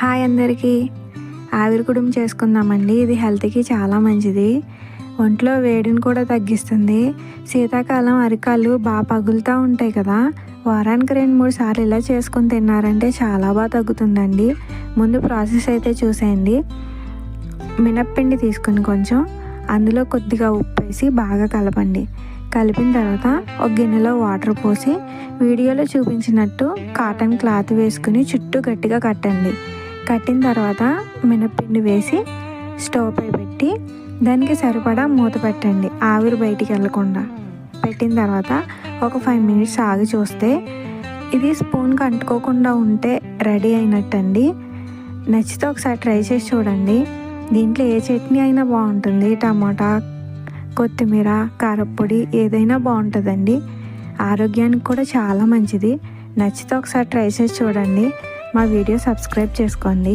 Hi అందరికీ. ఆవిరి కుడుము చేసుకుందామండి. ఇది హెల్త్కి చాలా మంచిది. ఒంట్లో వేడిని కూడా తగ్గిస్తుంది. శీతాకాలం అరికాలు బాగా పగులుతూ ఉంటాయి కదా. వారానికి రెండు మూడు సార్లు ఇలా చేసుకొని తిన్నారంటే చాలా బాగా తగ్గుతుందండి. ముందు ప్రాసెస్ అయితే చూసేయండి. మినప్పిండి తీసుకుని కొంచెం అందులో కొద్దిగా ఉప్పు వేసి బాగా కలపండి. కలిపిన తర్వాత ఒక గిన్నెలో వాటర్ పోసి వీడియోలో చూపించినట్టు కాటన్ క్లాత్ వేసుకుని చుట్టూ గట్టిగా కట్టండి. కట్టిన తర్వాత మినప్పిండి వేసి స్టవ్ పై పెట్టి దానికి సరిపడా మూత పెట్టండి ఆవిరి బయటికి వెళ్ళకుండా. పెట్టిన తర్వాత ఒక ఫైవ్ మినిట్స్ ఆగి చూస్తే ఇది స్పూన్కి అంటుకోకుండా ఉంటే రెడీ అయినట్టండి. నచ్చితే ఒకసారి ట్రై చేసి చూడండి. దీంట్లో ఏ చట్నీ అయినా బాగుంటుంది. టమాటా కొత్తిమీర కారప్పొడి ఏదైనా బాగుంటుందండి. ఆరోగ్యానికి కూడా చాలా మంచిది. నచ్చితే ఒకసారి ట్రై చేసి చూడండి. మా వీడియో సబ్స్క్రైబ్ చేసుకోండి.